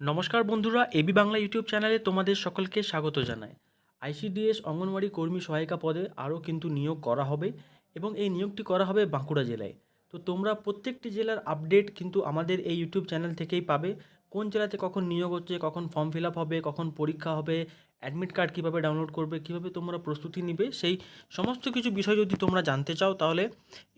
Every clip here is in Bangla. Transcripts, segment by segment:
নমস্কার বন্ধুরা, এবি বাংলা ইউটিউব চ্যানেলে তোমাদের সকলকে স্বাগত জানায় আইসিডিএস অঙ্গনওয়াড়ি কর্মী সহায়িকা পদে আরও কিন্তু নিয়োগ করা হবে এবং এই নিয়োগটি করা হবে বাঁকুড়া জেলায়। তো তোমরা প্রত্যেকটি জেলার আপডেট কিন্তু আমাদের এই ইউটিউব চ্যানেল থেকেই পাবে। কোন জেলাতে কখন নিয়োগ হচ্ছে, কখন ফর্ম ফিল আপ হবে, কখন পরীক্ষা হবে অ্যাডমিট কার্ড কীভাবে ডাউনলোড করবে, কীভাবে তোমরা প্রস্তুতি নিবে, সেই সমস্ত কিছু বিষয় যদি তোমরা জানতে চাও, তাহলে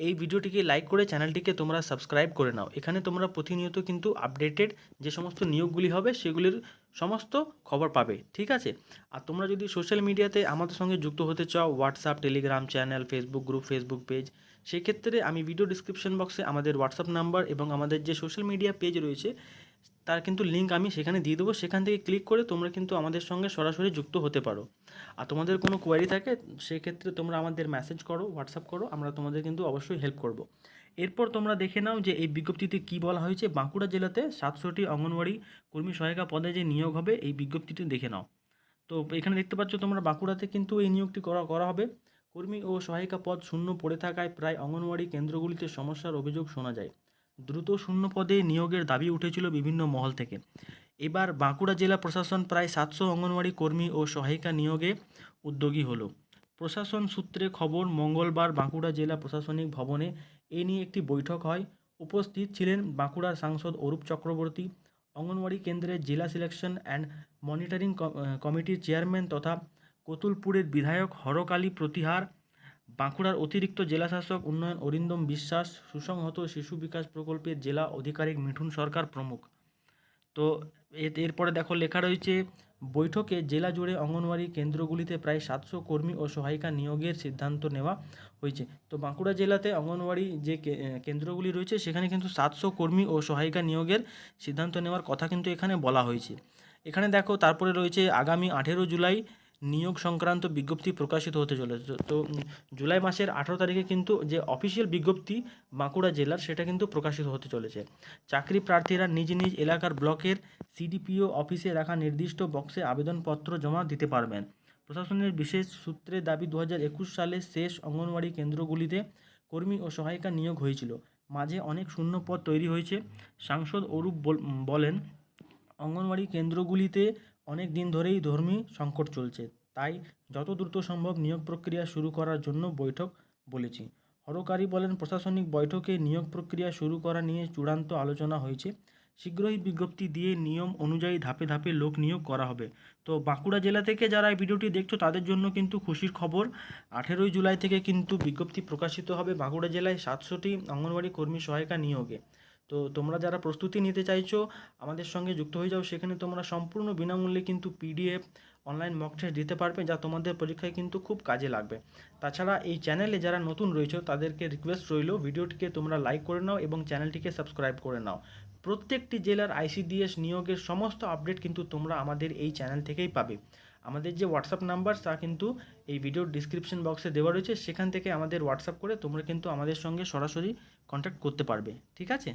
এই ভিডিওটিকে লাইক করে চ্যানেলটিকে তোমরা সাবস্ক্রাইব করে নাও। এখানে তোমরা প্রতিনিয়ত কিন্তু আপডেটেড যে সমস্ত নিয়োগগুলি হবে, সেগুলির সমস্ত খবর পাবে, ঠিক আছে? আর তোমরা যদি সোশ্যাল মিডিয়াতে আমাদের সঙ্গে যুক্ত হতে চাও WhatsApp Telegram channel Facebook group Facebook page সেক্ষেত্রে আমি ভিডিও ডিসক্রিপশন বক্সে আমাদের হোয়াটসঅ্যাপ নাম্বার এবং আমাদের যে সোশ্যাল মিডিয়া পেজ রয়েছে তার কিন্তু লিঙ্ক আমি সেখানে দিয়ে দেবো। সেখান থেকে ক্লিক করে তোমরা কিন্তু আমাদের সঙ্গে সরাসরি যুক্ত হতে পারো। আর তোমাদের কোনো কোয়ারি থাকে, সেক্ষেত্রে তোমরা আমাদের মেসেজ করো হোয়াটসঅ্যাপ করো, আমরা তোমাদের কিন্তু অবশ্যই হেল্প করব। এরপর তোমরা দেখে নাও যে এই বিজ্ঞপ্তিতে কি বলা হয়েছে। বাঁকুড়া জেলাতে সাতশোটি অঙ্গনওয়াড়ি কর্মী সহায়িকা পদে যে নিয়োগ হবে, এই বিজ্ঞপ্তিটি দেখে নাও। তো এখানে দেখতে পাচ্ছ তোমরা বাঁকুড়াতে কিন্তু এই নিয়োগটি করা করা হবে। কর্মী ও সহায়িকা পদ শূন্য পড়ে থাকায় প্রায় অঙ্গনওয়াড়ি কেন্দ্রগুলিতে সমস্যার অভিযোগ শোনা যায়। দ্রুত শূন্য পদে নিয়োগের দাবি উঠেছিল বিভিন্ন মহল থেকে। এবার বাঁকুড়া জেলা প্রশাসন প্রায় সাতশো অঙ্গনওয়াড়ি কর্মী ও সহায়িকা নিয়োগে উদ্যোগী হলো। প্রশাসন সূত্রে খবর, মঙ্গলবার বাঁকুড়া জেলা প্রশাসনিক ভবনে এ নিয়ে একটি বৈঠক হয়। উপস্থিত ছিলেন বাঁকুড়ার সাংসদ অরূপ চক্রবর্তী, অঙ্গনওয়াড়ি কেন্দ্রের জেলা সিলেকশন অ্যান্ড মনিটরিং কমিটির চেয়ারম্যান তথা কতুলপুরের বিধায়ক হরকালী প্রতিহার বাঁকুড়ার অতিরিক্ত জেলাশাসক উন্নয়ন অরিন্দম বিশ্বাস, সুসংহত শিশু বিকাশ প্রকল্পের জেলা আধিকারিক মিঠুন সরকার প্রমুখ। তো এরপরে দেখো লেখা রয়েছে, বৈঠকে জেলা জুড়ে অঙ্গনওয়াড়ি কেন্দ্রগুলিতে প্রায় সাতশো কর্মী ও সহায়িকা নিয়োগের সিদ্ধান্ত নেওয়া হয়েছে। তো বাঁকুড়া জেলাতে অঙ্গনওয়াড়ি যে কেন্দ্রগুলি রয়েছে, সেখানে কিন্তু সাতশো কর্মী ও সহায়িকা নিয়োগের সিদ্ধান্ত নেওয়ার কথা কিন্তু এখানে বলা হয়েছে। এখানে দেখো তারপরে রয়েছে, আগামী আঠেরো জুলাই নিয়োগ সংক্রান্ত বিজ্ঞপ্তি প্রকাশিত হতে চলেছে। তো জুলাই মাসের আঠেরো তারিখে কিন্তু যে অফিসিয়াল বিজ্ঞপ্তি বাঁকুড়া জেলার, সেটা কিন্তু প্রকাশিত হতে চলেছে। চাকরি প্রার্থীরা নিজ নিজ এলাকার ব্লকের সিডিপিও অফিসে রাখা নির্দিষ্ট বক্সে আবেদনপত্র জমা দিতে পারবেন। প্রশাসনের বিশেষ সূত্রে দাবি, দু সালে শেষ অঙ্গনওয়াড়ি কেন্দ্রগুলিতে কর্মী ও সহায়িকা নিয়োগ হয়েছিল। মাঝে অনেক শূন্য পদ তৈরি হয়েছে। সাংসদ অরূপ বল- বলেন, অঙ্গনওয়াড়ি কেন্দ্রগুলিতে অনেক দিন ধরেই ধর্মী সংকট চলছে, তাই যত দ্রুত সম্ভব নিয়োগ প্রক্রিয়া শুরু করার জন্য বৈঠক বলেছি। হরকারি বলেন, প্রশাসনিক বৈঠকে নিয়োগ প্রক্রিয়া শুরু করা নিয়ে চূড়ান্ত আলোচনা হয়েছে। শীঘ্রই বিজ্ঞপ্তি দিয়ে নিয়ম অনুযায়ী ধাপে ধাপে লোক নিয়োগ করা হবে। তো বাঁকুড়া জেলা থেকে যারা এই ভিডিওটি দেখছ, তাদের জন্য কিন্তু খুশির খবর, আঠেরোই জুলাই থেকে কিন্তু বিজ্ঞপ্তি প্রকাশিত হবে বাঁকুড়া জেলায় সাতশোটি অঙ্গনওয়াড়ি কর্মী সহায়িকা নিয়োগে। তো তোমরা যারা প্রস্তুতি নিতে চাইছো, আমাদের সঙ্গে যুক্ত হয়ে যাও। সেখানে তোমরা সম্পূর্ণ বিনামূল্যে কিন্তু পিডিএফ অনলাইন মক টেস্ট দিতে পারবে, যা তোমাদের পরীক্ষায় কিন্তু খুব কাজে লাগবে। তাছাড়া এই চ্যানেলে যারা নতুন রয়েছে, তাদেরকে রিকোয়েস্ট রইল, ভিডিওটিকে তোমরা লাইক করে নাও এবং চ্যানেলটিকে সাবস্ক্রাইব করে নাও। প্রত্যেকটি জেলার আইসিডিএস নিয়োগের সমস্ত আপডেট কিন্তু তোমরা আমাদের এই চ্যানেল থেকেই পাবে। আমাদের যে হোয়াটসঅ্যাপ নাম্বার তা কিন্তু এই ভিডিওর ডিসক্রিপশন বক্সে দেওয়া রয়েছে। সেখান থেকে আমাদের হোয়াটসঅ্যাপ করে তোমরা কিন্তু আমাদের সঙ্গে সরাসরি কন্ট্যাক্ট করতে পারবে। ঠিক আছে?